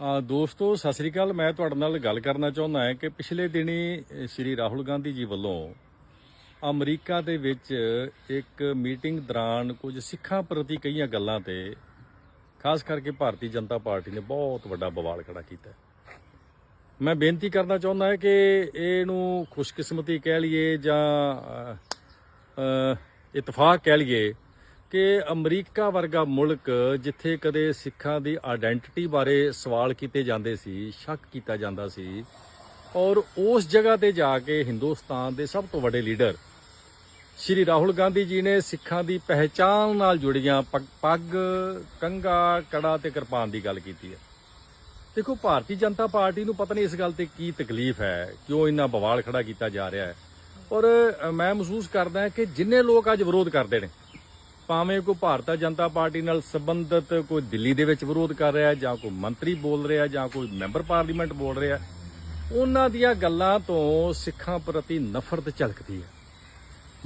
ਦੋਸਤੋ, ਸਤਿ ਸ੍ਰੀ ਅਕਾਲ। ਮੈਂ ਤੁਹਾਡੇ ਨਾਲ ਗੱਲ ਕਰਨਾ ਚਾਹੁੰਦਾ ਹਾਂ ਕਿ ਪਿਛਲੇ ਦਿਨੀ ਸ਼੍ਰੀ ਰਾਹੁਲ ਗਾਂਧੀ ਜੀ ਵੱਲੋਂ ਅਮਰੀਕਾ ਦੇ ਵਿੱਚ ਇੱਕ ਮੀਟਿੰਗ ਦੌਰਾਨ ਕੁਝ ਸਿੱਖਾਂ ਪ੍ਰਤੀ ਕਈਆਂ ਗੱਲਾਂ ਤੇ, ਖਾਸ ਕਰਕੇ ਭਾਰਤੀ ਜਨਤਾ ਪਾਰਟੀ ਨੇ ਬਹੁਤ ਵੱਡਾ ਬਵਾਲ ਖੜਾ ਕੀਤਾ। ਮੈਂ ਬੇਨਤੀ ਕਰਨਾ ਚਾਹੁੰਦਾ ਹਾਂ ਕਿ ਇਹਨੂੰ ਖੁਸ਼ਕਿਸਮਤੀ ਕਹਿ ਲਈਏ ਜਾਂ ਇਤਫਾਕ ਕਹਿ ਲਈਏ ਕਿ ਅਮਰੀਕਾ ਵਰਗਾ ਮੁਲਕ ਜਿੱਥੇ ਕਦੇ ਸਿੱਖਾਂ ਦੀ ਆਇਡੈਂਟੀਟੀ ਬਾਰੇ ਸਵਾਲ ਕੀਤੇ ਜਾਂਦੇ ਸੀ, ਸ਼ੱਕ ਕੀਤਾ ਜਾਂਦਾ ਸੀ, ਔਰ ਉਸ ਜਗ੍ਹਾ ਤੇ ਜਾ ਕੇ ਹਿੰਦੁਸਤਾਨ ਦੇ ਸਭ ਤੋਂ ਵੱਡੇ ਲੀਡਰ ਸ਼੍ਰੀ ਰਾਹੁਲ ਗਾਂਧੀ ਜੀ ਨੇ ਸਿੱਖਾਂ ਦੀ ਪਹਿਚਾਣ ਨਾਲ ਜੁੜੀਆਂ ਪੱਗ- ਪੱਗ ਕੰਗਾ ਕੜਾ ਤੇ ਕਿਰਪਾਨ ਦੀ ਗੱਲ ਕੀਤੀ ਹੈ। ਦੇਖੋ, ਭਾਰਤੀ ਜਨਤਾ ਪਾਰਟੀ ਨੂੰ ਪਤਾ ਨਹੀਂ ਇਸ ਗੱਲ ਤੇ ਕੀ ਤਕਲੀਫ ਹੈ, ਕਿਉਂ ਇੰਨਾ ਬਵਾਲ ਖੜਾ ਕੀਤਾ ਜਾ ਰਿਹਾ ਹੈ। ਔਰ ਮੈਂ ਮਹਿਸੂਸ ਕਰਦਾ ਕਿ ਜਿੰਨੇ ਲੋਕ ਅੱਜ ਵਿਰੋਧ ਕਰਦੇ ਨੇ ਭਾਵੇਂ ਕੋਈ ਭਾਰਤੀ ਜਨਤਾ ਪਾਰਟੀ ਨਾਲ ਸੰਬੰਧਿਤ ਕੋਈ ਦਿੱਲੀ ਦੇ ਵਿੱਚ ਵਿਰੋਧ ਕਰ ਰਿਹਾ ਜਾਂ ਕੋਈ ਮੰਤਰੀ ਬੋਲ ਰਿਹਾ ਜਾਂ ਕੋਈ ਮੈਂਬਰ ਪਾਰਲੀਮੈਂਟ ਬੋਲ ਰਿਹਾ ਉਹਨਾਂ ਦੀਆਂ ਗੱਲਾਂ ਤੋਂ ਸਿੱਖਾਂ ਪ੍ਰਤੀ ਨਫ਼ਰਤ ਝਲਕਦੀ ਹੈ।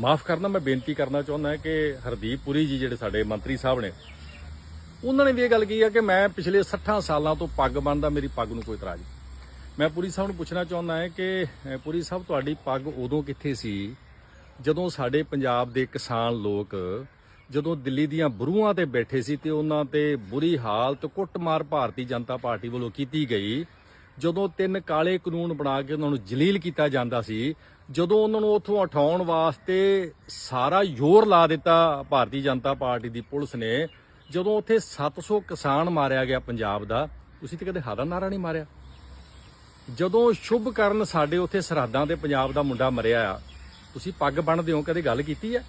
ਮਾਫ ਕਰਨਾ, ਮੈਂ ਬੇਨਤੀ ਕਰਨਾ ਚਾਹੁੰਦਾ ਕਿ ਹਰਦੀਪ ਪੁਰੀ ਜੀ ਜਿਹੜੇ ਸਾਡੇ ਮੰਤਰੀ ਸਾਹਿਬ ਨੇ, ਉਹਨਾਂ ਨੇ ਵੀ ਇਹ ਗੱਲ ਕਹੀ ਹੈ ਕਿ ਮੈਂ ਪਿਛਲੇ 60 ਸਾਲਾਂ ਤੋਂ ਪੱਗ ਬੰਨਦਾ, ਮੇਰੀ ਪੱਗ ਨੂੰ ਕੋਈ ਇਤਰਾਜ਼ ਨਹੀਂ। ਮੈਂ ਪੁਰੀ ਸਾਹਿਬ ਨੂੰ ਪੁੱਛਣਾ ਚਾਹੁੰਦਾ ਹਾਂ ਕਿ ਪੁਰੀ ਸਾਹਿਬ, ਤੁਹਾਡੀ ਪੱਗ ਉਦੋਂ ਕਿੱਥੇ ਸੀ ਜਦੋਂ ਸਾਡੇ ਪੰਜਾਬ ਦੇ ਕਿਸਾਨ ਲੋਕ ਜਦੋਂ ਦਿੱਲੀ ਦੀਆਂ ਬਰੂਹਾਂ ਤੇ ਬੈਠੇ ਸੀ ਤੇ ਉਹਨਾਂ ਤੇ ਬੁਰੀ ਹਾਲਤ ਕੁੱਟਮਾਰ ਭਾਰਤੀ ਜਨਤਾ ਪਾਰਟੀ ਵੱਲੋਂ ਕੀਤੀ ਗਈ, ਜਦੋਂ ਤਿੰਨ ਕਾਲੇ ਕਾਨੂੰਨ ਬਣਾ ਕੇ ਉਹਨਾਂ ਨੂੰ ਜਲੀਲ ਕੀਤਾ ਜਾਂਦਾ ਸੀ, ਜਦੋਂ ਉਹਨਾਂ ਨੂੰ ਉੱਥੋਂ ਉਠਾਉਣ ਵਾਸਤੇ ਸਾਰਾ ਜ਼ੋਰ ਲਾ ਦਿੱਤਾ ਭਾਰਤੀ ਜਨਤਾ ਪਾਰਟੀ ਦੀ ਪੁਲਿਸ ਨੇ, ਜਦੋਂ ਉੱਥੇ 700 ਕਿਸਾਨ ਮਾਰਿਆ ਗਿਆ ਪੰਜਾਬ ਦਾ, ਤੁਸੀਂ ਤੇ ਕਦੇ ਹਾਦਾ ਨਾਰਾ ਨਹੀਂ ਮਾਰਿਆ। ਜਦੋਂ ਸ਼ੁਭ ਕਰਨ ਸਾਡੇ ਉੱਥੇ ਸਰਹੱਦਾਂ ਤੇ ਪੰਜਾਬ ਦਾ ਮੁੰਡਾ ਮਰਿਆ ਆ, ਤੁਸੀਂ ਪੱਗ ਬੰਨਦੇ ਹੋ, ਕਦੇ ਗੱਲ ਕੀਤੀ ਹੈ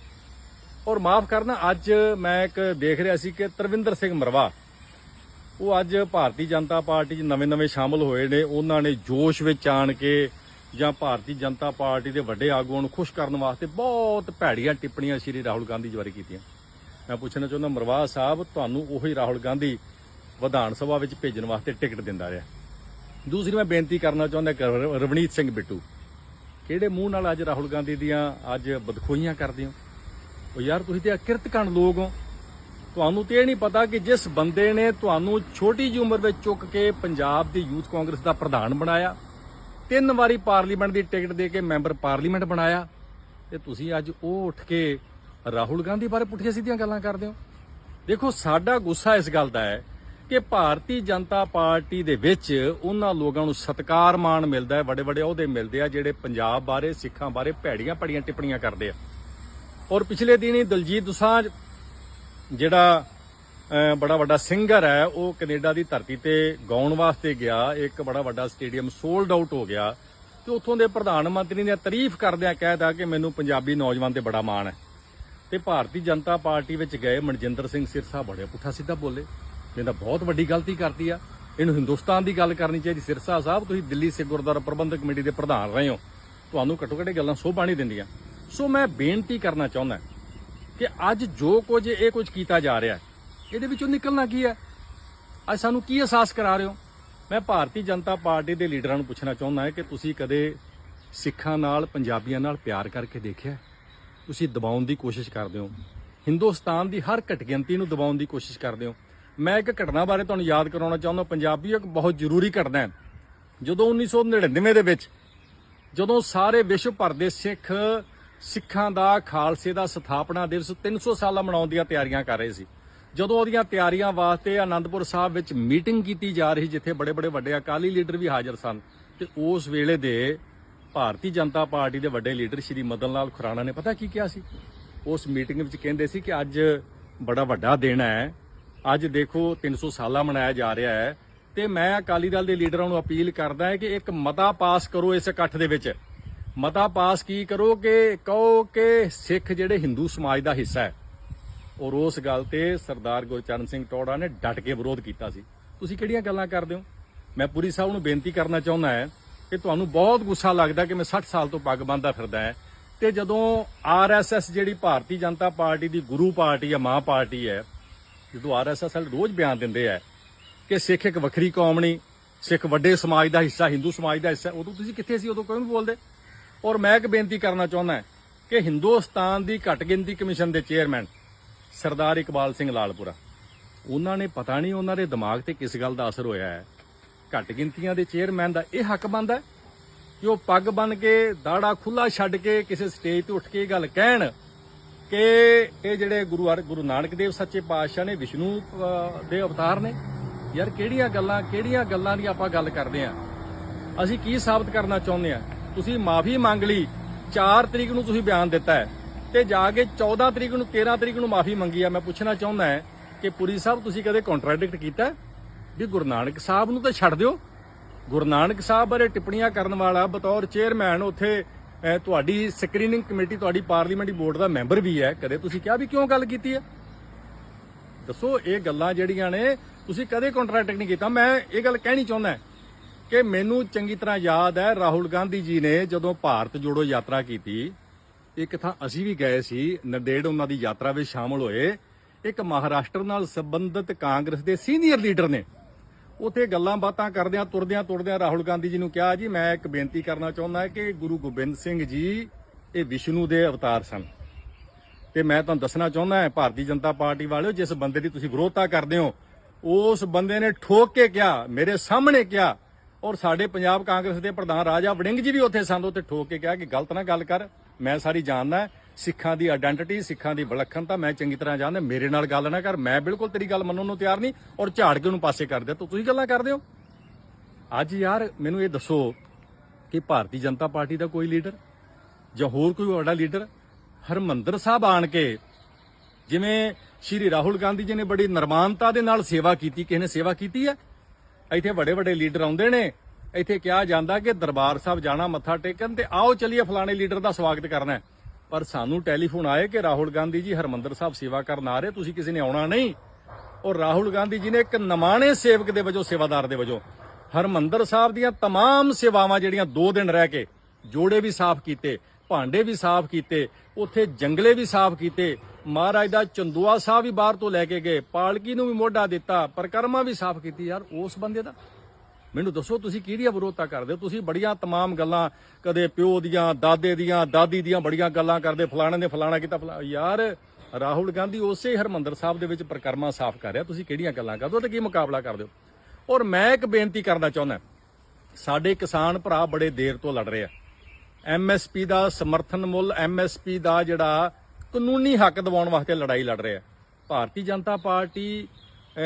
ਔਰ ਮਾਫ ਕਰਨਾ, ਅੱਜ ਮੈਂ ਇੱਕ ਦੇਖ ਰਿਹਾ ਸੀ ਕਿ ਤਰਵਿੰਦਰ ਸਿੰਘ ਮਰਵਾ, ਉਹ ਅੱਜ ਭਾਰਤੀ ਜਨਤਾ ਪਾਰਟੀ 'ਚ ਨਵੇਂ-ਨਵੇਂ ਸ਼ਾਮਲ ਹੋਏ ਨੇ। ਉਹਨਾਂ ਨੇ ਜੋਸ਼ ਵਿੱਚ ਆਣ ਕੇ ਜਾਂ ਭਾਰਤੀ ਜਨਤਾ ਪਾਰਟੀ ਦੇ ਵੱਡੇ ਆਗੂਆਂ ਨੂੰ ਖੁਸ਼ ਕਰਨ ਵਾਸਤੇ ਬਹੁਤ ਭੈੜੀਆਂ ਟਿੱਪਣੀਆਂ ਸ਼੍ਰੀ ਰਾਹੁਲ ਗਾਂਧੀ ਜੀ ਬਾਰੇ ਕੀਤੀਆਂ। ਮੈਂ ਪੁੱਛਣਾ ਚਾਹੁੰਦਾ, ਮਰਵਾ ਸਾਹਿਬ ਤੁਹਾਨੂੰ ਉਹੀ ਰਾਹੁਲ ਗਾਂਧੀ ਵਿਧਾਨ ਸਭਾ ਵਿੱਚ ਭੇਜਣ ਵਾਸਤੇ ਟਿਕਟ ਦਿੰਦਾ ਰਿਹਾ। ਦੂਸਰੀ ਮੈਂ ਬੇਨਤੀ ਕਰਨਾ ਚਾਹੁੰਦਾ ਰਵਨੀਤ ਸਿੰਘ ਬਿੱਟੂ, ਕਿਹੜੇ ਮੂੰਹ ਨਾਲ ਅੱਜ ਰਾਹੁਲ ਗਾਂਧੀ ਦੀਆਂ ਅੱਜ ਬਦਖੋਈਆਂ ਕਰਦੇ ਹੋ ਉਹ ਯਾਰ ਤੁਸੀਂ ਤੇ ਅਕਿਰਤਕਣ ਲੋਕ ਹੋ। ਤੁਹਾਨੂੰ ਤੇ ਇਹ ਨਹੀਂ ਪਤਾ ਕਿ ਜਿਸ ਬੰਦੇ ਨੇ ਤੁਹਾਨੂੰ ਛੋਟੀ ਜਿਹੀ ਉਮਰ ਵਿੱਚ ਚੁੱਕ ਕੇ ਪੰਜਾਬ ਦੀ ਯੂਥ ਕਾਂਗਰਸ ਦਾ ਪ੍ਰਧਾਨ ਬਣਾਇਆ, ਤਿੰਨ ਵਾਰੀ ਪਾਰਲੀਮੈਂਟ ਦੀ ਟਿਕਟ ਦੇ ਕੇ ਮੈਂਬਰ ਪਾਰਲੀਮੈਂਟ ਬਣਾਇਆ, ਤੇ ਤੁਸੀਂ ਅੱਜ ਉਹ ਉੱਠ ਕੇ ਰਾਹੁਲ ਗਾਂਧੀ ਬਾਰੇ ਪੁੱਠੀਆਂ ਸਿੱਧੀਆਂ ਗੱਲਾਂ ਕਰਦੇ ਹੋ। ਦੇਖੋ, ਸਾਡਾ ਗੁੱਸਾ ਇਸ ਗੱਲ ਦਾ ਹੈ ਕਿ ਭਾਰਤੀ ਜਨਤਾ ਪਾਰਟੀ ਦੇ ਵਿੱਚ ਉਹਨਾਂ ਲੋਕਾਂ ਨੂੰ ਸਤਕਾਰ ਮਾਣ ਮਿਲਦਾ ਹੈ ਵੱਡੇ ਵੱਡੇ ਅਹੁਦੇ ਮਿਲਦੇ ਆ ਜਿਹੜੇ ਪੰਜਾਬ ਬਾਰੇ, ਸਿੱਖਾਂ ਬਾਰੇ ਭੈੜੀਆਂ ਭੈੜੀਆਂ ਟਿੱਪਣੀਆਂ ਕਰਦੇ ਆ। ਔਰ ਪਿਛਲੇ ਦਿਨੀ ਦਲਜੀਤ ਦੁਸਾਂਝ, ਜਿਹੜਾ ਬੜਾ ਵੱਡਾ ਸਿੰਗਰ ਹੈ, ਉਹ ਕੈਨੇਡਾ ਦੀ ਧਰਤੀ ਤੇ ਗਾਉਣ ਵਾਸਤੇ ਗਿਆ, ਇੱਕ ਬੜਾ ਵੱਡਾ ਸਟੇਡੀਅਮ ਸੋਲਡ ਆਊਟ ਹੋ ਗਿਆ ਤੇ ਉੱਥੋਂ ਦੇ ਪ੍ਰਧਾਨ ਮੰਤਰੀ ਨੇ ਤਾਰੀਫ ਕਰਦਿਆਂ ਕਹਿਤਾ ਕਿ ਮੈਨੂੰ ਪੰਜਾਬੀ ਨੌਜਵਾਨ ਤੇ ਬੜਾ ਮਾਣ ਹੈ। ਤੇ ਭਾਰਤੀ ਜਨਤਾ ਪਾਰਟੀ ਵਿੱਚ ਗਏ ਮਨਜਿੰਦਰ ਸਿੰਘ ਸਿਰਸਾ ਬੜੇ ਪੁੱਠਾ ਸਿੱਧਾ ਬੋਲੇ। ਇਹਦਾ ਬਹੁਤ ਵੱਡੀ ਗਲਤੀ ਕਰਦੀ ਆ। ਇਹਨੂੰ ਹਿੰਦੁਸਤਾਨ ਦੀ ਗੱਲ ਕਰਨੀ ਚਾਹੀਦੀ। ਸਿਰਸਾ ਸਾਹਿਬ, ਤੁਸੀਂ ਦਿੱਲੀ ਸਿੱਖ ਗੁਰਦੁਆਰਾ ਪ੍ਰਬੰਧਕ ਕਮੇਟੀ ਦੇ ਪ੍ਰਧਾਨ ਰਹੇ ਹੋ। ਤੁਹਾਨੂੰ ਘੱਟੋ ਘੱਟ ਗੱਲਾਂ ਸੋਭਾ ਨਹੀਂ ਦਿੰਦੀਆਂ। ਸੋ ਮੈਂ ਬੇਨਤੀ ਕਰਨਾ ਚਾਹੁੰਦਾ ਕਿ ਅੱਜ ਜੋ ਕੁਝ ਇਹ ਕੁਝ ਕੀਤਾ ਜਾ ਰਿਹਾ ਇਹਦੇ ਵਿੱਚੋਂ ਨਿਕਲਣਾ ਕੀ ਹੈ? ਅੱਜ ਸਾਨੂੰ ਕੀ ਅਹਿਸਾਸ ਕਰਾ ਰਹੇ ਹੋ? ਮੈਂ ਭਾਰਤੀ ਜਨਤਾ ਪਾਰਟੀ ਦੇ ਲੀਡਰਾਂ ਨੂੰ ਪੁੱਛਣਾ ਚਾਹੁੰਦਾ ਹਾਂ ਕਿ ਤੁਸੀਂ ਕਦੇ ਸਿੱਖਾਂ ਨਾਲ, ਪੰਜਾਬੀਆਂ ਨਾਲ ਪਿਆਰ ਕਰਕੇ ਦੇਖਿਆ ਤੁਸੀਂ ਦਬਾਉਣ ਦੀ ਕੋਸ਼ਿਸ਼ ਕਰਦੇ ਹੋ। ਹਿੰਦੁਸਤਾਨ ਦੀ ਹਰ ਘਟਗਿਣਤੀ ਨੂੰ ਦਬਾਉਣ ਦੀ ਕੋਸ਼ਿਸ਼ ਕਰਦੇ ਹੋ। ਮੈਂ ਇੱਕ ਘਟਨਾ ਬਾਰੇ ਤੁਹਾਨੂੰ ਯਾਦ ਕਰਾਉਣਾ ਚਾਹੁੰਦਾ ਪੰਜਾਬੀ ਇੱਕ ਬਹੁਤ ਜ਼ਰੂਰੀ ਘਟਨਾ ਹੈ। ਜਦੋਂ 1999 ਦੇ ਵਿੱਚ, ਜਦੋਂ ਸਾਰੇ ਵਿਸ਼ਵ ਭਰ ਦੇ ਸਿੱਖ ਸਿੱਖਾਂ ਦਾ ਖਾਲਸੇ ਦਾ ਸਥਾਪਨਾ ਦਿਵਸ 300 ਸਾਲਾ ਮਨਾਉਣ ਦੀਆਂ ਤਿਆਰੀਆਂ ਕਰ ਰਹੇ ਸੀ। ਜਦੋਂ ਉਹਦੀਆਂ ਤਿਆਰੀਆਂ ਵਾਸਤੇ ਆਨੰਦਪੁਰ ਸਾਹਿਬ ਵਿੱਚ ਮੀਟਿੰਗ ਕੀਤੀ ਜਾ ਰਹੀ ਜਿੱਥੇ ਬੜੇ-ਬੜੇ ਵੱਡੇ ਅਕਾਲੀ ਲੀਡਰ ਵੀ ਹਾਜ਼ਰ ਸਨ, ਤੇ ਉਸ ਵੇਲੇ ਦੇ ਭਾਰਤੀ ਜਨਤਾ ਪਾਰਟੀ ਦੇ ਵੱਡੇ ਲੀਡਰ ਸ਼੍ਰੀ ਮਦਨ ਲਾਲ ਖੁਰਾਣਾ ਨੇ ਪਤਾ ਕੀ ਕਿਹਾ ਸੀ? ਉਸ ਮੀਟਿੰਗ ਵਿੱਚ ਕਹਿੰਦੇ ਸੀ ਕਿ ਅੱਜ ਬੜਾ ਵੱਡਾ ਦਿਨ ਹੈ, ਅੱਜ ਦੇਖੋ 300 ਸਾਲਾ ਮਨਾਇਆ ਜਾ ਰਿਹਾ ਹੈ, ਤੇ ਮੈਂ ਅਕਾਲੀ ਦਲ ਦੇ ਲੀਡਰਾਂ ਨੂੰ ਅਪੀਲ ਕਰਦਾ ਹਾਂ ਕਿ ਇੱਕ ਮਤਾ ਪਾਸ ਕਰੋ ਇਸ ਇਕੱਠ ਦੇ ਵਿੱਚ। ਮਤਾ ਪਾਸ ਕੀ ਕਰੋ ਕਿ, ਕਹੋ ਕਿ ਸਿੱਖ ਜਿਹੜੇ ਹਿੰਦੂ ਸਮਾਜ ਦਾ ਹਿੱਸਾ ਹੈ ਔਰ ਉਸ ਗੱਲ ਤੇ ਸਰਦਾਰ ਗੁਰਚਰਨ ਸਿੰਘ ਟੋੜਾ ਨੇ ਡਟ ਕੇ ਵਿਰੋਧ ਕੀਤਾ ਸੀ। ਤੁਸੀਂ ਕਿਹੜੀਆਂ ਗੱਲਾਂ ਕਰਦੇ ਹੋ? ਮੈਂ ਪੁਰੀ ਸਾਹਿਬ ਨੂੰ ਬੇਨਤੀ ਕਰਨਾ ਚਾਹੁੰਦਾ ਹਾਂ ਕਿ ਤੁਹਾਨੂੰ ਬਹੁਤ ਗੁੱਸਾ ਲੱਗਦਾ ਕਿ ਮੈਂ 60 ਸਾਲ ਤੋਂ ਪੱਗ ਬੰਨਦਾ ਫਿਰਦਾ ਹਾਂ ਤੇ ਜਦੋਂ ਆਰਐਸਐਸ ਜਿਹੜੀ ਭਾਰਤੀ ਜਨਤਾ ਪਾਰਟੀ ਦੀ ਗੁਰੂ ਪਾਰਟੀ ਹੈ ਮਾਂ ਪਾਰਟੀ ਹੈ, ਜਦੋਂ ਆਰਐਸਐਸ ਵਾਲੇ ਰੋਜ਼ ਬਿਆਨ ਦਿੰਦੇ ਆ ਕਿ ਸਿੱਖ ਇੱਕ ਵੱਖਰੀ ਕੌਮ ਨਹੀਂ, ਸਿੱਖ ਵੱਡੇ ਸਮਾਜ ਦਾ ਹਿੱਸਾ, ਹਿੰਦੂ ਸਮਾਜ ਦਾ ਹਿੱਸਾ, ਉਦੋਂ ਤੁਸੀਂ ਕਿੱਥੇ ਸੀ? ਉਦੋਂ ਕਿਉਂ ਨਹੀਂ ਬੋਲਦੇ? ਔਰ ਮੈਂ ਇੱਕ ਬੇਨਤੀ ਕਰਨਾ ਚਾਹੁੰਦਾ ਕਿ ਹਿੰਦੁਸਤਾਨ ਦੀ ਘੱਟ ਗਿਣਤੀ ਕਮਿਸ਼ਨ ਦੇ ਚੇਅਰਮੈਨ ਸਰਦਾਰ ਇਕਬਾਲ ਸਿੰਘ ਲਾਲਪੁਰਾ, ਉਹਨਾਂ ਨੇ ਪਤਾ ਨਹੀਂ ਉਹਨਾਂ ਦੇ ਦਿਮਾਗ ਤੇ ਕਿਸ ਗੱਲ ਦਾ ਅਸਰ ਹੋਇਆ ਹੈ। ਘੱਟ ਗਿਣਤੀਆਂ ਦੇ ਚੇਅਰਮੈਨ ਦਾ ਇਹ ਹੱਕ ਬਣਦਾ ਕਿ ਉਹ ਪੱਗ ਬਨ ਕੇ, ਦਾੜਾ ਖੁੱਲਾ ਛੱਡ ਕੇ ਕਿਸੇ ਸਟੇਜ ਤੇ ਉੱਠ ਕੇ ਇਹ ਗੱਲ ਕਹਿਣ ਕਿ ਇਹ ਜਿਹੜੇ ਗੁਰੂ ਅਰ, ਗੁਰੂ ਨਾਨਕ ਦੇਵ ਸੱਚੇ ਪਾਤਸ਼ਾਹ ਨੇ, ਵਿਸ਼ਨੂੰ ਦੇ ਅਵਤਾਰ ਨੇ, ਯਾਰ ਕਿਹੜੀਆਂ ਗੱਲਾਂ ਕਿਹੜੀਆਂ ਗੱਲਾਂ ਦੀ ਆਪਾਂ ਗੱਲ ਕਰਦੇ ਆ ਅਸੀਂ ਕੀ ਸਾਬਤ ਕਰਨਾ ਚਾਹੁੰਦੇ ਆ ਤੁਸੀਂ ਮਾਫੀ ਮੰਗ ਲਈ 4 ਤਰੀਕ ਨੂੰ ਤੁਸੀਂ ਬਿਆਨ ਦਿੱਤਾ ਹੈ। ਤੇ ਜਾ ਕੇ 14 ਤਰੀਕ ਨੂੰ 13 ਤਰੀਕ ਨੂੰ ਮਾਫੀ ਮੰਗੀ ਆ, ਮੈਂ ਪੁੱਛਣਾ ਚਾਹੁੰਦਾ ਹਾਂ ਕਿ ਪੁਰੀ ਸਾਹਿਬ ਤੁਸੀਂ ਕਦੇ ਕੰਟਰਡਿਕਟ ਕੀਤਾ ਵੀ ਗੁਰੂ ਨਾਨਕ ਸਾਹਿਬ ਨੂੰ ਤਾਂ ਛੱਡ ਦਿਓ। ਗੁਰੂ ਨਾਨਕ ਸਾਹਿਬ ਬਾਰੇ ਟਿੱਪਣੀਆਂ ਕਰਨ ਵਾਲਾ ਬਤੌਰ ਚੇਅਰਮੈਨ ਉੱਥੇ ਤੁਹਾਡੀ ਸਕਰੀਨਿੰਗ ਕਮੇਟੀ ਤੁਹਾਡੀ ਪਾਰਲੀਮੈਂਟਰੀ ਬੋਰਡ ਦਾ ਮੈਂਬਰ ਵੀ ਹੈ। ਕਦੇ ਤੁਸੀਂ ਕਿਹਾ ਵੀ ਕਿਉਂ ਗੱਲ ਕੀਤੀ ਹੈ? ਦੱਸੋ, ਇਹ ਗੱਲਾਂ ਜਿਹੜੀਆਂ ਨੇ, ਤੁਸੀਂ ਕਦੇ ਕੰਟਰੈਕਟ ਨਹੀਂ ਕੀਤਾ। ਮੈਂ ਇਹ ਗੱਲ ਕਹਿਣੀ ਚਾਹੁੰਦਾ ਕਿ ਮੈਨੂੰ ਚੰਗੀ ਤਰ੍ਹਾਂ ਯਾਦ ਹੈ, ਰਾਹੁਲ ਗਾਂਧੀ ਜੀ ਨੇ ਜਦੋਂ ਭਾਰਤ ਜੋੜੋ ਯਾਤਰਾ ਕੀਤੀ, ਇੱਕ ਥਾਂ ਅਸੀਂ ਵੀ ਗਏ ਸੀ ਨੰਦੇੜ ਉਹਨਾਂ ਦੀ ਯਾਤਰਾ ਵਿੱਚ ਸ਼ਾਮਲ ਹੋਏ, ਇੱਕ ਮਹਾਰਾਸ਼ਟਰ ਨਾਲ ਸੰਬੰਧਿਤ ਕਾਂਗਰਸ ਦੇ ਸੀਨੀਅਰ ਲੀਡਰ ਨੇ। ਉਥੇ ਗੱਲਾਂ ਬਾਤਾਂ ਕਰਦਿਆਂ, ਤੁਰਦਿਆਂ ਤੁਰਦਿਆਂ ਰਾਹੁਲ ਗਾਂਧੀ ਜੀ ਨੂੰ ਕਿਹਾ, ਜੀ, ਮੈਂ ਇੱਕ ਬੇਨਤੀ ਕਰਨਾ ਚਾਹੁੰਦਾ ਕਿ ਗੁਰੂ ਗੋਬਿੰਦ ਸਿੰਘ ਜੀ, ਇਹ ਵਿਸ਼ਨੂੰ ਦੇ ਅਵਤਾਰ ਸਨ। ਤੇ ਮੈਂ ਤੁਹਾਨੂੰ ਦੱਸਣਾ ਚਾਹੁੰਦਾ ਹਾਂ, ਭਾਰਤੀ ਜਨਤਾ ਪਾਰਟੀ ਵਾਲਿਓ, ਜਿਸ ਬੰਦੇ ਦੀ ਤੁਸੀਂ ਵਿਰੋਧਤਾ ਕਰਦੇ ਹੋ, ਉਸ ਬੰਦੇ ਨੇ ਠੋਕ ਕੇ ਕਿਹਾ, ਮੇਰੇ ਸਾਹਮਣੇ ਕਿਹਾ ਔਰ ਸਾਡੇ ਪੰਜਾਬ ਕਾਂਗਰਸ ਦੇ ਪ੍ਰਧਾਨ ਰਾਜਾ ਵੜਿੰਗ ਜੀ ਵੀ ਉੱਥੇ ਸਨ ਉੱਥੇ ਠੋਕ ਕੇ ਕਿਹਾ ਕਿ ਗਲਤ ਨਾ ਗੱਲ ਕਰ, ਮੈਂ ਸਾਰੀ ਜਾਣਦਾ ਸਿੱਖਾਂ ਦੀ ਆਇਡੈਂਟੀਟੀ ਸਿੱਖਾਂ ਦੀ ਵਿਲੱਖਣਤਾ, ਮੈਂ ਚੰਗੀ ਤਰ੍ਹਾਂ ਜਾਣਦਾ, ਮੇਰੇ ਨਾਲ ਗੱਲ ਨਾ ਕਰ, ਮੈਂ ਬਿਲਕੁਲ ਤੇਰੀ ਗੱਲ ਮੰਨਣ ਨੂੰ ਤਿਆਰ ਨਹੀਂ, ਔਰ ਝਾੜ ਕੇ ਉਹਨੂੰ ਪਾਸੇ ਕਰ ਦੇ, ਤੂੰ ਤੁਸੀਂ ਗੱਲਾਂ ਕਰਦੇ ਹੋ? ਅੱਜ ਯਾਰ ਮੈਨੂੰ ਇਹ ਦੱਸੋ ਕਿ ਭਾਰਤੀ ਜਨਤਾ ਪਾਰਟੀ ਦਾ ਕੋਈ ਲੀਡਰ ਜਾਂ ਹੋਰ ਕੋਈ ਵੱਡਾ ਲੀਡਰ ਹਰਮੰਦਰ ਸਾਹਿਬ ਆਣ ਕੇ ਜਿਵੇਂ ਸ਼੍ਰੀ ਰਾਹੁਲ ਗਾਂਧੀ ਜੀ ਨੇ ਬੜੀ ਨਰਮਾਨਤਾ ਦੇ ਨਾਲ ਸੇਵਾ ਕੀਤੀ, ਕਿਸੇ ਨੇ ਸੇਵਾ ਕੀਤੀ ਹੈ? ਇੱਥੇ ਵੱਡੇ ਵੱਡੇ ਲੀਡਰ ਆਉਂਦੇ ਨੇ ਇੱਥੇ ਕਿਹਾ ਜਾਂਦਾ ਕਿ ਦਰਬਾਰ ਸਾਹਿਬ ਜਾਣਾ ਮੱਥਾ ਟੇਕਣ ਤੇ ਆਓ ਚਲਿਏ ਫਲਾਣੇ ਲੀਡਰ ਦਾ ਸਵਾਗਤ ਕਰਨਾ ਹੈ ਪਰ ਸਾਨੂੰ ਟੈਲੀਫੋਨ ਆਏ ਕਿ ਰਾਹੁਲ ਗਾਂਧੀ ਜੀ ਹਰਮੰਦਰ ਸਾਹਿਬ ਸੇਵਾ ਕਰਨ ਆ ਰਹੇ ਤੁਸੀਂ ਕਿਸੇ ਨੇ ਆਉਣਾ ਨਹੀਂ ਔਰ ਰਾਹੁਲ ਗਾਂਧੀ ਜੀ ਨੇ ਇੱਕ ਨਮਾਣੇ ਸੇਵਕ ਦੇ ਵਜੋਂ ਸੇਵਾਦਾਰ ਦੇ ਵਜੋਂ ਹਰਮੰਦਰ ਸਾਹਿਬ ਦੀਆਂ तमाम ਸੇਵਾਵਾਂ ਜਿਹੜੀਆਂ 2 ਦਿਨ ਰਹਿ ਕੇ ਜੋੜੇ ਵੀ ਸਾਫ਼ ਕੀਤੇ ਭਾਂਡੇ ਵੀ ਸਾਫ਼ ਕੀਤੇ ਉੱਥੇ ਜੰਗਲੇ ਵੀ ਸਾਫ਼ ਕੀਤੇ ਮਹਾਰਾਜ ਦਾ ਚੰਦੂਆ ਸਾਹਿਬ ਵੀ ਬਾਹਰ ਤੋਂ ਲੈ ਕੇ ਗਏ ਪਾਲਕੀ ਨੂੰ ਵੀ ਮੋਢਾ ਦਿੱਤਾ ਪਰਕਰਮਾ ਵੀ ਸਾਫ਼ ਕੀਤੀ ਯਾਰ ਉਸ ਬੰਦੇ ਦਾ ਮੈਨੂੰ ਦੱਸੋ ਤੁਸੀਂ ਕਿਹੜੀਆਂ ਵਿਰੋਧਤਾ ਕਰਦੇ ਹੋ ਤੁਸੀਂ ਬੜੀਆਂ तमाम ਗੱਲਾਂ ਕਦੇ ਪਿਓ ਦੀਆਂ ਦਾਦੇ ਦੀਆਂ ਦਾਦੀ ਦੀਆਂ ਬੜੀਆਂ ਗੱਲਾਂ ਕਰਦੇ ਫਲਾਣੇ ਨੇ ਫਲਾਣਾ ਕੀਤਾ ਫਲਾ ਯਾਰ ਰਾਹੁਲ ਗਾਂਧੀ ਉਸੇ ਹਰਮੰਦਰ ਸਾਹਿਬ ਦੇ ਵਿੱਚ ਪ੍ਰਕਰਮਾ ਸਾਫ਼ ਕਰ ਰਿਹਾ ਤੁਸੀਂ ਕਿਹੜੀਆਂ ਗੱਲਾਂ ਕਰਦੇ ਹੋ ਤੇ ਕੀ ਮੁਕਾਬਲਾ ਕਰਦੇ ਹੋ ਔਰ ਮੈਂ ਇੱਕ ਬੇਨਤੀ ਕਰਨਾ ਚਾਹੁੰਦਾ ਸਾਡੇ ਕਿਸਾਨ ਭਰਾ ਬੜੇ ਦੇਰ ਤੋਂ ਲੜ ਰਹੇ ਆ ਐਮਐਸਪੀ ਦਾ ਸਮਰਥਨ ਮੁੱਲ ਐਮਐਸਪੀ ਦਾ ਜਿਹੜਾ ਕਾਨੂੰਨੀ ਹੱਕ ਦਿਵਾਉਣ ਵਾਸਤੇ ਲੜਾਈ ਲੜ ਰਿਹਾ। ਭਾਰਤੀ ਜਨਤਾ ਪਾਰਟੀ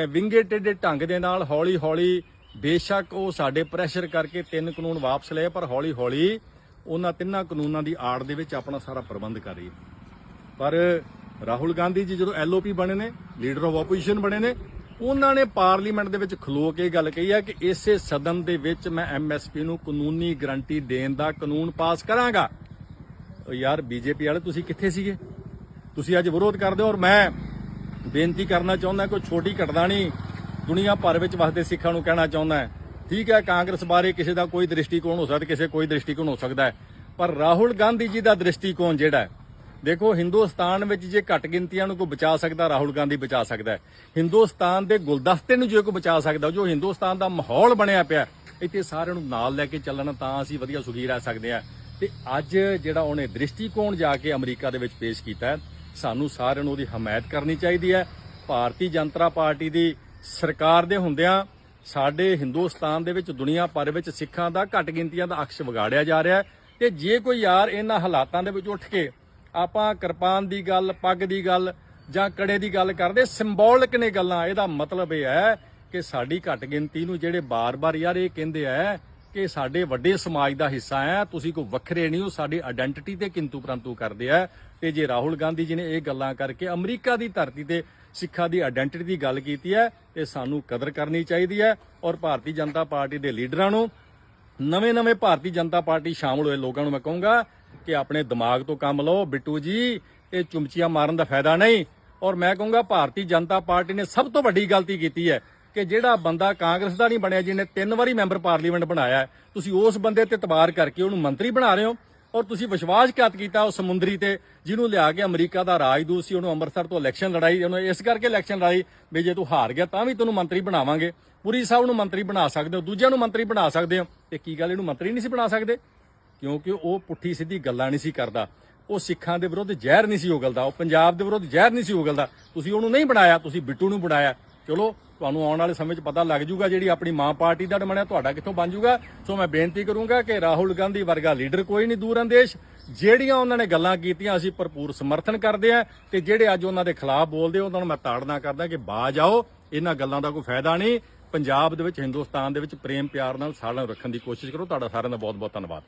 ਵਿੰਗੇ ਟੇਢੇ ਢੰਗ ਦੇ ਨਾਲ ਹੌਲੀ-ਹੌਲੀ ਬੇਸ਼ੱਕ ਉਹ ਸਾਡੇ ਪ੍ਰੈਸ਼ਰ ਕਰਕੇ ਤਿੰਨ ਕਾਨੂੰਨ ਵਾਪਸ ਲਏ, ਪਰ ਹੌਲੀ-ਹੌਲੀ ਉਹਨਾਂ ਤਿੰਨਾਂ ਕਾਨੂੰਨਾਂ ਦੀ ਆੜ ਦੇ ਵਿੱਚ ਆਪਣਾ ਸਾਰਾ ਪ੍ਰਬੰਧ ਕਰ ਰਹੀ ਹੈ। ਪਰ ਰਾਹੁਲ ਗਾਂਧੀ ਜੀ ਜਦੋਂ ਐਲਓਪੀ ਬਣੇ ਨੇ, ਲੀਡਰ ਆਫ ਆਪੋਜੀਸ਼ਨ ਬਣੇ ਨੇ ਉਹਨਾਂ ਨੇ ਪਾਰਲੀਮੈਂਟ ਦੇ ਵਿੱਚ ਖਲੋ ਕੇ ਇਹ ਗੱਲ ਕਹੀ ਹੈ ਕਿ ਇਸੇ ਸਦਨ ਦੇ ਵਿੱਚ ਮੈਂ ਐਮਐਸਪੀ ਨੂੰ ਕਾਨੂੰਨੀ ਗਰੰਟੀ ਦੇਣ ਦਾ ਕਾਨੂੰਨ ਪਾਸ ਕਰਾਂਗਾ। ਉਹ ਯਾਰ ਬੀਜੇਪੀ ਵਾਲੇ ਤੁਸੀਂ ਕਿੱਥੇ ਸੀਗੇ? ਤੁਸੀਂ ਅੱਜ ਵਿਰੋਧ ਕਰਦੇ ਹੋ ਔਰ ਮੈਂ ਬੇਨਤੀ ਕਰਨਾ ਚਾਹੁੰਦਾ ਕੋਈ ਛੋਟੀ ਘਟਨਾ ਨਹੀਂ, ਦੁਨੀਆ ਭਰ ਵਿੱਚ ਵਸਦੇ ਸਿੱਖਾਂ ਨੂੰ ਕਹਿਣਾ ਚਾਹੁੰਦਾ। ਠੀਕ ਹੈ, ਕਾਂਗਰਸ ਬਾਰੇ ਕਿਸੇ ਦਾ ਕੋਈ ਦ੍ਰਿਸ਼ਟੀਕੋਣ ਹੋ ਸਕਦਾ, ਕਿਸੇ ਕੋਈ ਦ੍ਰਿਸ਼ਟੀਕੋਣ ਹੋ ਸਕਦਾ ਪਰ ਰਾਹੁਲ ਗਾਂਧੀ ਜੀ ਦਾ ਦ੍ਰਿਸ਼ਟੀਕੋਣ ਜਿਹੜਾ ਹੈ ਦੇਖੋ, ਹਿੰਦੁਸਤਾਨ ਵਿੱਚ ਜੇ ਘੱਟ ਗਿਣਤੀਆਂ ਨੂੰ ਕੋਈ ਬਚਾ ਸਕਦਾ, ਰਾਹੁਲ ਗਾਂਧੀ ਬਚਾ ਸਕਦਾ ਹਿੰਦੁਸਤਾਨ ਦੇ ਗੁਲਦਸਤੇ ਨੂੰ ਜੇ ਕੋਈ ਬਚਾ ਸਕਦਾ, ਜੋ ਹਿੰਦੁਸਤਾਨ ਦਾ ਮਾਹੌਲ ਬਣਿਆ ਪਿਆ ਇੱਥੇ ਸਾਰਿਆਂ ਨੂੰ ਨਾਲ ਲੈ ਕੇ ਚੱਲਣ, ਤਾਂ ਅਸੀਂ ਵਧੀਆ ਸੁਖੀ ਰਹਿ ਸਕਦੇ ਹਾਂ। ਤੇ ਅੱਜ ਜਿਹੜਾ ਉਹਨੇ ਦ੍ਰਿਸ਼ਟੀਕੋਣ ਜਾ ਕੇ ਅਮਰੀਕਾ ਦੇ ਵਿੱਚ ਪੇਸ਼ ਕੀਤਾ ਸਾਨੂੰ ਸਾਰਿਆਂ ਨੂੰ ਉਹਦੀ ਹਮਾਇਤ ਕਰਨੀ ਚਾਹੀਦੀ ਹੈ। ਭਾਰਤੀ ਜਨਤਾ ਪਾਰਟੀ ਦੀ ਸਰਕਾਰ ਦੇ ਹੁੰਦਿਆਂ ਸਾਡੇ ਹਿੰਦੁਸਤਾਨ ਦੇ ਵਿੱਚ ਦੁਨੀਆ ਭਰ ਵਿੱਚ ਸਿੱਖਾਂ ਦਾ ਘੱਟ ਗਿਣਤੀਆਂ ਦਾ ਅਕਸ਼ ਵਿਗਾੜਿਆ ਜਾ ਰਿਹਾ ਹੈ। ਤੇ ਜੇ ਕੋਈ ਯਾਰ ਇਹਨਾਂ ਹਾਲਾਤਾਂ ਦੇ ਵਿੱਚ ਉੱਠ ਕੇ ਆਪਾਂ ਕਿਰਪਾਨ ਦੀ ਗੱਲ, ਪੱਗ ਦੀ ਗੱਲ ਜਾਂ ਕੜੇ ਦੀ ਗੱਲ ਕਰਦੇ ਸਿੰਬੋਲਿਕ ਨੇ ਗੱਲਾਂ। ਇਹਦਾ ਮਤਲਬ ਇਹ ਹੈ ਕਿ ਸਾਡੀ ਘੱਟ ਗਿਣਤੀ ਨੂੰ ਜਿਹੜੇ ਬਾਰ-ਬਾਰ ਯਾਰ ਇਹ ਕਹਿੰਦੇ ਆ ਕਿ ਸਾਡੇ ਵੱਡੇ ਸਮਾਜ ਦਾ ਹਿੱਸਾ ਹੈ, ਤੁਸੀਂ ਕੋਈ ਵੱਖਰੇ ਨਹੀਂ ਹੋ, ਸਾਡੀ ਆਇਡੈਂਟੀਟੀ ਤੇ ਕਿੰਤੂ ਪ੍ਰੰਤੂ ਕਰਦੇ ਆ। ਤੇ ਜੇ ਰਾਹੁਲ ਗਾਂਧੀ ਜੀ ਨੇ ਇਹ ਗੱਲਾਂ ਕਰਕੇ ਅਮਰੀਕਾ ਦੀ ਧਰਤੀ ਤੇ ਸਿੱਖਾਂ ਦੀ ਆਇਡੈਂਟੀਟੀ ਦੀ ਗੱਲ ਕੀਤੀ ਹੈ, ਤੇ ਸਾਨੂੰ ਕਦਰ ਕਰਨੀ ਚਾਹੀਦੀ ਹੈ। ਔਰ ਭਾਰਤੀ ਜਨਤਾ ਪਾਰਟੀ ਦੇ ਲੀਡਰਾਂ ਨੂੰ ਨਵੇਂ-ਨਵੇਂ ਭਾਰਤੀ ਜਨਤਾ ਪਾਰਟੀ ਸ਼ਾਮਲ ਹੋਏ ਲੋਕਾਂ ਨੂੰ ਮੈਂ ਕਹੂੰਗਾ ਕਿ ਆਪਣੇ ਦਿਮਾਗ ਤੋਂ ਕੰਮ ਲਓ, ਬਿੱਟੂ ਜੀ, ਇਹ ਚੁੰਮਚੀਆਂ ਮਾਰਨ ਦਾ ਫਾਇਦਾ ਨਹੀਂ। ਔਰ ਮੈਂ ਕਹੂੰਗਾ, ਭਾਰਤੀ ਜਨਤਾ ਪਾਰਟੀ ਨੇ ਸਭ ਤੋਂ ਵੱਡੀ ਗਲਤੀ ਕੀਤੀ ਹੈ ਕਿ ਜਿਹੜਾ ਬੰਦਾ ਕਾਂਗਰਸ ਦਾ ਨਹੀਂ ਬਣਿਆ, ਜਿਹਨੇ ਤਿੰਨ ਵਾਰੀ ਮੈਂਬਰ ਪਾਰਲੀਮੈਂਟ ਬਣਾਇਆ ਤੁਸੀਂ ਉਸ ਬੰਦੇ ਤੇ ਤਬਾਰ ਕਰਕੇ ਉਹਨੂੰ ਮੰਤਰੀ ਬਣਾ ਰਹੇ ਹੋ ਔਰ ਤੁਸੀਂ ਵਿਸ਼ਵਾਸਘਾਤ ਕੀਤਾ ਉਹ ਸਮੁੰਦਰੀ ਤੇ, ਜਿਹਨੂੰ ਲਿਆ ਕੇ ਅਮਰੀਕਾ ਦਾ ਰਾਜਦੂਤ ਸੀ, ਉਹਨੂੰ ਅੰਮ੍ਰਿਤਸਰ ਤੋਂ ਇਲੈਕਸ਼ਨ ਲੜਾਈ, ਉਹਨੂੰ ਇਸ ਕਰਕੇ ਇਲੈਕਸ਼ਨ ਲੜਾਈ ਵੀ ਜੇ ਤੂੰ ਹਾਰ ਗਿਆ ਤਾਂ ਵੀ ਤੈਨੂੰ ਮੰਤਰੀ ਬਣਾਵਾਂਗੇ। ਪੁਰੀ ਸਾਹਿਬ ਨੂੰ ਮੰਤਰੀ ਬਣਾ ਸਕਦੇ ਹੋ, ਦੂਜਿਆਂ ਨੂੰ ਮੰਤਰੀ ਬਣਾ ਸਕਦੇ ਹੋ। ਤੇ ਕੀ ਗੱਲ, ਇਹਨੂੰ ਮੰਤਰੀ ਨਹੀਂ ਸੀ ਬਣਾ ਸਕਦੇ? ਕਿਉਂਕਿ ਉਹ ਪੁੱਠੀ ਸਿੱਧੀ ਗੱਲਾਂ ਨਹੀਂ ਸੀ ਕਰਦਾ। ਉਹ ਸਿੱਖਾਂ ਦੇ ਵਿਰੁੱਧ ਜ਼ਹਿਰ ਨਹੀਂ ਸੀ ਉਗਲਦਾ। ਉਹ ਪੰਜਾਬ ਦੇ ਵਿਰੁੱਧ ਜ਼ਹਿਰ ਨਹੀਂ ਸੀ ਉਗਲਦਾ। ਤੁਸੀਂ ਉਹਨੂੰ ਨਹੀਂ ਬਣਾਇਆ, ਤੁਸੀਂ ਬਿੱਟੂ ਨੂੰ ਬਣਾਇਆ। ਚਲੋ, ਤੁਹਾਨੂੰ ਆਉਣ ਵਾਲੇ ਸਮੇਂ 'ਚ ਪਤਾ ਲੱਗ ਜੂਗਾ ਜਿਹੜੀ ਆਪਣੀ ਮਾਂ ਪਾਰਟੀ ਦਾ ਬਣਿਆ ਤੁਹਾਡਾ ਕਿੱਥੋਂ ਬਣ ਜੂਗਾ। ਸੋ ਮੈਂ ਬੇਨਤੀ ਕਰੂੰਗਾ ਕਿ ਰਾਹੁਲ ਗਾਂਧੀ ਵਰਗਾ ਲੀਡਰ ਕੋਈ ਨਹੀਂ ਦੂਰ ਅੰਦੇਸ਼। ਜਿਹੜੀਆਂ ਉਹਨਾਂ ਨੇ ਗੱਲਾਂ ਕੀਤੀਆਂ, ਅਸੀਂ ਭਰਪੂਰ ਸਮਰਥਨ ਕਰਦੇ ਆ ਤੇ ਜਿਹੜੇ ਅੱਜ ਉਹਨਾਂ ਦੇ ਖਿਲਾਫ ਬੋਲਦੇ, ਉਹਨਾਂ ਨੂੰ ਮੈਂ ਤਾੜਨਾ ਕਰਦਾ ਕਿ ਬਾਜ ਆਓ ਇਹਨਾਂ ਗੱਲਾਂ ਦਾ ਕੋਈ ਫਾਇਦਾ ਨਹੀਂ। ਪੰਜਾਬ ਦੇ ਵਿੱਚ, ਹਿੰਦੁਸਤਾਨ ਦੇ ਵਿੱਚ ਪ੍ਰੇਮ ਪਿਆਰ ਨਾਲ ਸਾਲਾਂ ਰੱਖਣ ਦੀ ਕੋਸ਼ਿਸ਼ ਕਰੋ। ਤੁਹਾਡਾ ਸਾਰਿਆਂ ਦਾ ਬਹੁਤ ਬਹੁਤ ਧੰਨਵਾਦ।